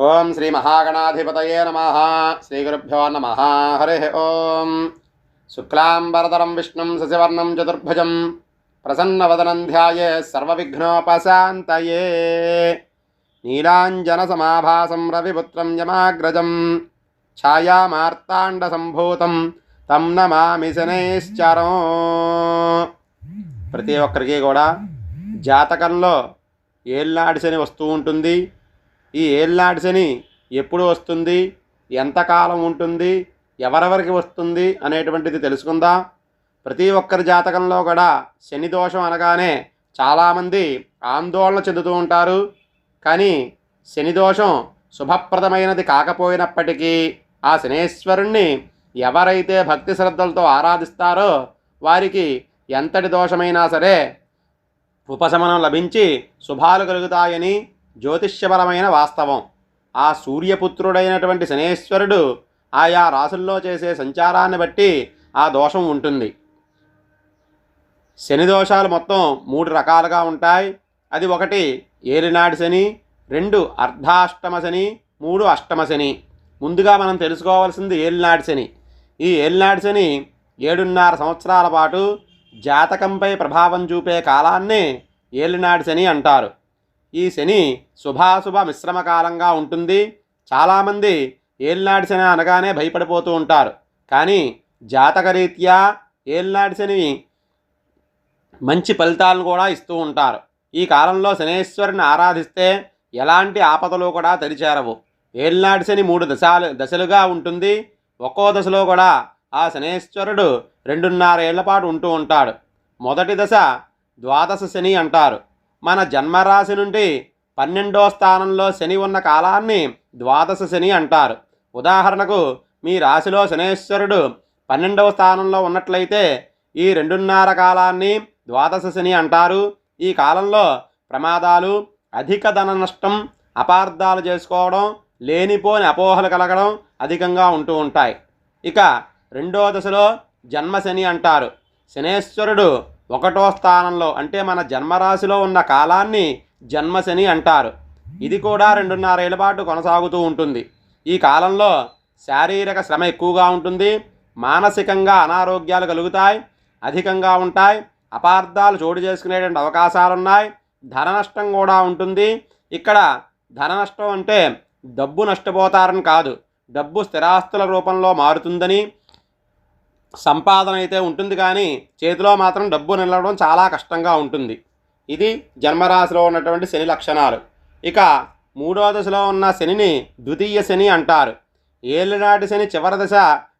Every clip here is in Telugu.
ఓం శ్రీ మహాగణాధిపతయే నమ. శ్రీగురుభ్యో నమ. హరి ఓం. శుక్లాంబరతరం విష్ణుం శశివర్ణం చతుర్భుజం. ప్రసన్నవదనం ధ్యాయే సర్వవిఘ్నోపశాంతయే. నీలాంజనసమాభాసం రవిపుత్రం యమాగ్రజం. ఛాయామార్తాండసంభూతం. తం నమామి శనైశ్చరం. ప్రతి ఒక్కరికి కూడా జాతకంలో ఏళ్ళనాటి శని వస్తూ ఉంటుంది. ఈ ఏళ్ళనాటి శని ఎప్పుడు వస్తుంది? ఎంతకాలం ఉంటుంది? ఎవరెవరికి వస్తుంది? అనేటువంటిది తెలుసుకుందాం. ప్రతి ఒక్కరి జాతకంలో కూడా శని దోషం అనగానే చాలామంది ఆందోళన చెందుతూ ఉంటారు. కానీ శని దోషం శుభప్రదమైనది కాకపోయినప్పటికీ ఆ శనేశ్వరుణ్ణి ఎవరైతే భక్తి శ్రద్ధలతో ఆరాధిస్తారో వారికి ఎంతటి దోషమైనా సరే ఉపశమనం లభించి శుభాలు కలుగుతాయని జ్యోతిష్యపరమైన వాస్తవం. ఆ సూర్యపుత్రుడైనటువంటి శనేశ్వరుడు ఆయా రాసుల్లో చేసే సంచారాన్ని బట్టి ఆ దోషం ఉంటుంది. శని దోషాలు మొత్తం మూడు రకాలుగా ఉంటాయి. అది ఒకటి ఏలినాటి శని రెండు అర్ధాష్టమ శని మూడు అష్టమ శని. ముందుగా మనం తెలుసుకోవాల్సింది ఏలినాటి శని. ఈ ఏలినాటి శని ఏడున్నర సంవత్సరాల పాటు జాతకంపై ప్రభావం చూపే కాలాన్ని ఏలినాటి శని అంటారు. ఈ శని శుభాశుభ మిశ్రమ కాలంగా ఉంటుంది. చాలామంది ఏల్నాటి శని అనగానే భయపడిపోతూ ఉంటారు. కానీ జాతకరీత్యా ఏల్నాటి శని మంచి ఫలితాలను కూడా ఇస్తూ ఉంటారు. ఈ కాలంలో శనేశ్వరుని ఆరాధిస్తే ఎలాంటి ఆపదలు కూడా తరిచేరవు. ఏల్నాటి శని మూడు దశాలు దశలుగా ఉంటుంది. ఒక్కో దశలో కూడా ఆ శనేశ్వరుడు రెండున్నర ఏళ్ళ పాటు ఉంటూ ఉంటాడు. మొదటి దశ ద్వాదశ శని అంటారు. మన జన్మరాశి నుండి పన్నెండో స్థానంలో శని ఉన్న కాలాన్ని ద్వాదశ శని అంటారు. ఉదాహరణకు మీ రాశిలో శనేశ్వరుడు పన్నెండవ స్థానంలో ఉన్నట్లయితే ఈ రెండున్నర కాలాన్ని ద్వాదశ శని అంటారు. ఈ కాలంలో ప్రమాదాలు అధిక ధన నష్టం అపార్థాలు చేసుకోవడం లేనిపోని అపోహలు కలగడం అధికంగా ఉంటూ ఉంటాయి. ఇక రెండో దశలో జన్మశని అంటారు. శనేశ్వరుడు ఒకటో స్థానంలో అంటే మన జన్మరాశిలో ఉన్న కాలాన్ని జన్మశని అంటారు. ఇది కూడా రెండున్నరేళ్ళ పాటు కొనసాగుతూ ఉంటుంది. ఈ కాలంలో శారీరక శ్రమ ఎక్కువగా ఉంటుంది. మానసికంగా అనారోగ్యాలు కలుగుతాయి. అధికంగా ఉంటాయి. అపార్థాలు చోటు చేసుకునేటువంటి అవకాశాలు ఉన్నాయి ధన నష్టం కూడా ఉంటుంది. ఇక్కడ ధన నష్టం అంటే డబ్బు నష్టపోతారని కాదు. డబ్బు స్థిరాస్తుల రూపంలో మారుతుందని సంపాదన అయితే ఉంటుంది కానీ చేతిలో మాత్రం డబ్బు నిలవడం చాలా కష్టంగా ఉంటుంది. ఇది జన్మరాశిలో ఉన్నటువంటి శని లక్షణాలు. ఇక మూడవ దశలో ఉన్న శనిని ద్వితీయ శని అంటారు. ఏళ్ళనాటి శని చివరి దశ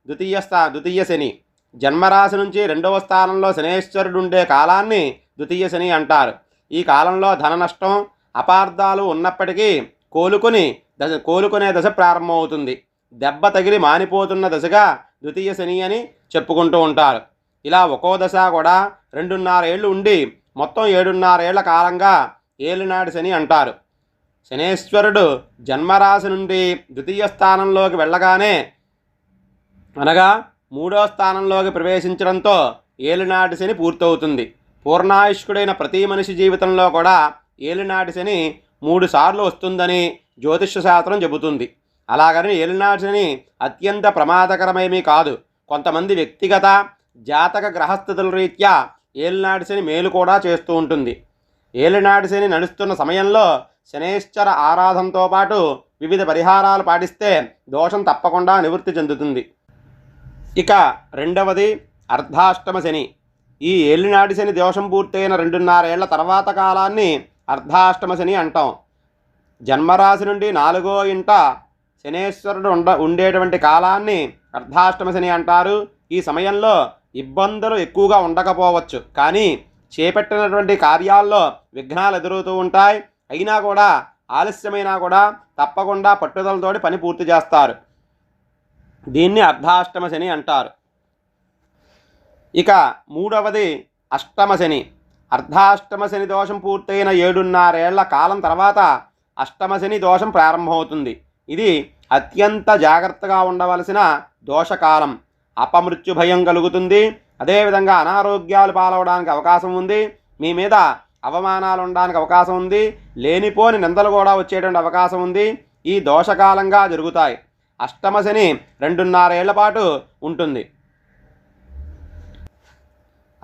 ద్వితీయ స్థా ద్వితీయ శని. జన్మరాశి నుంచి రెండవ స్థానంలో శనేశ్వరుడు ఉండే కాలాన్ని ద్వితీయ శని అంటారు. ఈ కాలంలో ధన నష్టం అపార్థాలు ఉన్నప్పటికీ కోలుకొని దశ కోలుకునే దశ ప్రారంభమవుతుంది. దెబ్బ తగిలి మానిపోతున్న దశగా ద్వితీయ శని అని చెప్పుకుంటూ ఉంటారు. ఇలా ఒక్కో దశ కూడా రెండున్నర ఏళ్ళు ఉండి మొత్తం ఏడున్నరేళ్ళ కాలంగా ఏలినాడు శని అంటారు. శనేశ్వరుడు జన్మరాశి నుండి ద్వితీయ స్థానంలోకి వెళ్ళగానే అనగా మూడో స్థానంలోకి ప్రవేశించడంతో ఏలినాటి శని పూర్తవుతుంది. పూర్ణాయుష్కుడైన ప్రతి మనిషి జీవితంలో కూడా ఏలినాటి శని మూడుసార్లు వస్తుందని జ్యోతిష్య శాస్త్రం చెబుతుంది. అలాగని ఏలినాటి శని అత్యంత ప్రమాదకరమేమీ కాదు. కొంతమంది వ్యక్తిగత జాతక గ్రహస్థితుల రీత్యా ఏలినాటి శని మేలు కూడా చేస్తూ ఉంటుంది. ఏలినాటి శని నడుస్తున్న సమయంలో శనేశ్వర ఆరాధనతో పాటు వివిధ పరిహారాలు పాటిస్తే దోషం తప్పకుండా నివృత్తి చెందుతుంది. ఇక రెండవది అర్ధాష్టమ శని. ఈ ఏలినాటి శని దోషం పూర్తయిన రెండున్నరేళ్ళ తర్వాత కాలాన్ని అర్ధాష్టమ శని అంటాం. జన్మరాశి నుండి నాలుగో ఇంట శనేశ్వరుడు ఉండ ఉండేటువంటి కాలాన్ని అర్ధాష్టమ శని అంటారు. ఈ సమయంలో ఇబ్బందులు ఎక్కువగా ఉండకపోవచ్చు. కానీ చేపట్టినటువంటి కార్యాల్లో విఘ్నాలు ఎదురవుతూ ఉంటాయి. అయినా కూడా ఆలస్యమైనా కూడా తప్పకుండా పట్టుదలతోటి పని పూర్తి చేస్తారు. దీన్ని అర్ధాష్టమ శని అంటారు. ఇక మూడవది అష్టమ శని. అర్ధాష్టమ శని దోషం పూర్తయిన ఏడున్నరేళ్ళ కాలం తర్వాత అష్టమ శని దోషం ప్రారంభమవుతుంది. ఇది అత్యంత జాగ్రత్తగా ఉండవలసిన దోషకాలం. అపమృత్యు భయం కలుగుతుంది. అదేవిధంగా అనారోగ్యాలు పాలవడానికి అవకాశం ఉంది. మీ మీద అవమానాలు ఉండడానికి అవకాశం ఉంది. లేనిపోని నిందలు కూడా వచ్చేటువంటి అవకాశం ఉంది. ఈ దోషకాలంగా జరుగుతాయి. అష్టమ శని రెండున్నరేళ్ళ పాటు ఉంటుంది.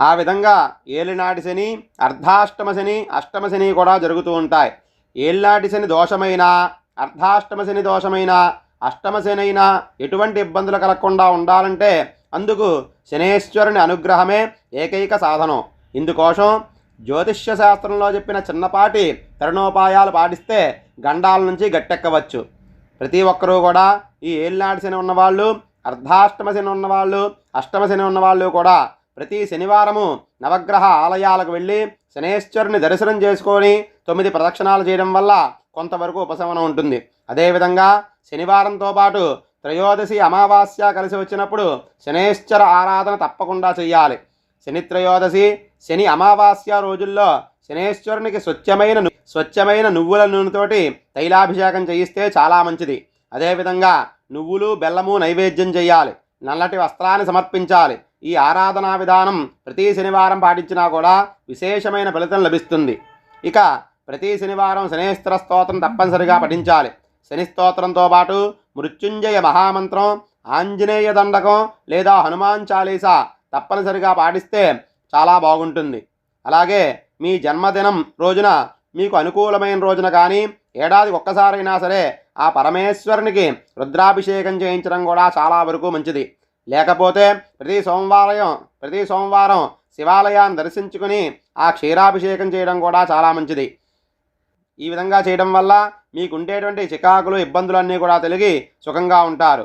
ఆ విధంగా ఏలినాటి శని అర్ధాష్టమ శని అష్టమ శని కూడా జరుగుతూ ఉంటాయి. ఏలినాటి శని దోషమైన అర్ధాష్టమ శని దోషమైన అష్టమ ఎటువంటి ఇబ్బందులు కలగకుండా ఉండాలంటే అందుకు శనేశ్వరుని అనుగ్రహమే ఏకైక సాధనం. ఇందుకోసం జ్యోతిష్య శాస్త్రంలో చెప్పిన చిన్నపాటి తరుణోపాయాలు పాటిస్తే గండాల నుంచి గట్టెక్కవచ్చు. ప్రతి ఒక్కరూ కూడా ఈ ఏలినాటి శని ఉన్నవాళ్ళు అర్ధాష్టమ శని ఉన్నవాళ్ళు అష్టమ శని ఉన్నవాళ్ళు కూడా ప్రతి శనివారము నవగ్రహ ఆలయాలకు వెళ్ళి శనేశ్వరుని దర్శనం చేసుకొని తొమ్మిది ప్రదక్షిణాలు చేయడం వల్ల కొంతవరకు ఉపశమనం ఉంటుంది. అదేవిధంగా శనివారంతో పాటు త్రయోదశి అమావాస్య కలిసి వచ్చినప్పుడు శనేశ్వర ఆరాధన తప్పకుండా చేయాలి. శని త్రయోదశి శని అమావాస్య రోజుల్లో శనేశ్వరునికి స్వచ్ఛమైన స్వచ్ఛమైన నువ్వుల నూనెతోటి తైలాభిషేకం చేయిస్తే చాలా మంచిది. అదేవిధంగా నువ్వులు బెల్లము నైవేద్యం చేయాలి. నల్లటి వస్త్రాన్ని సమర్పించాలి. ఈ ఆరాధనా విధానం ప్రతి శనివారం పాటించినా కూడా విశేషమైన ఫలితం లభిస్తుంది. ఇక ప్రతి శనివారం శనేశ్వర స్తోత్రం తప్పనిసరిగా పఠించాలి. శని స్తోత్రంతో పాటు మృత్యుంజయ మహామంత్రం ఆంజనేయ దండకం లేదా హనుమాన్ చాలీసా తప్పనిసరిగా పాటిస్తే చాలా బాగుంటుంది. అలాగే మీ జన్మదినం రోజున మీకు అనుకూలమైన రోజున కానీ ఏడాది ఒక్కసారైనా సరే ఆ పరమేశ్వరునికి రుద్రాభిషేకం చేయించడం కూడా చాలా వరకు మంచిది. లేకపోతే ప్రతి సోమవారం ప్రతి సోమవారం శివాలయాన్ని దర్శించుకుని ఆ క్షీరాభిషేకం చేయడం కూడా చాలా మంచిది. ఈ విధంగా చేయడం వల్ల మీకు ఉండేటువంటి చికాకులు ఇబ్బందులన్నీ కూడా తొలగి సుఖంగా ఉంటారు.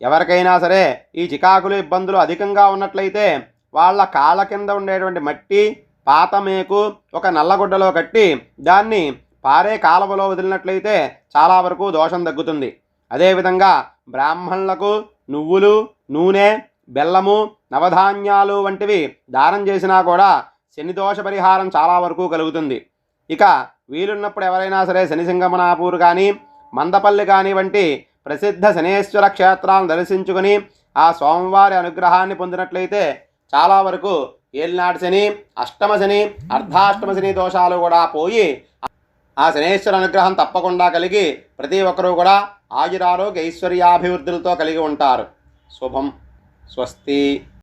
ఎవరికైనా సరే ఈ చికాకులు ఇబ్బందులు అధికంగా ఉన్నట్లయితే వాళ్ళ కాళ్ళ కింద ఉండేటువంటి మట్టి పాత మేకు ఒక నల్లగుడ్డలో కట్టి దాన్ని పారే కాలువలో వదిలినట్లయితే చాలా వరకు దోషం తగ్గుతుంది. అదేవిధంగా బ్రాహ్మణులకు నువ్వులు నూనె బెల్లము నవధాన్యాలు వంటివి దానం చేసినా కూడా శని దోష పరిహారం చాలా వరకు కలుగుతుంది. ఇక వీలున్నప్పుడు ఎవరైనా సరే శనిసింగమనాపూర్ కానీ మందపల్లి కానీ వంటి ప్రసిద్ధ శనేశ్వర క్షేత్రాలను దర్శించుకుని ఆ స్వామివారి అనుగ్రహాన్ని పొందినట్లయితే చాలా వరకు ఏలినాటి శని అష్టమ శని అర్ధాష్టమ శని దోషాలు కూడా పోయి ఆ శనేశ్వర అనుగ్రహం తప్పకుండా కలిగి ప్రతి ఒక్కరూ కూడా ఆయురారోగ్య ఐశ్వర్యాభివృద్ధులతో కలిగి ఉంటారు. శుభం. స్వస్తి.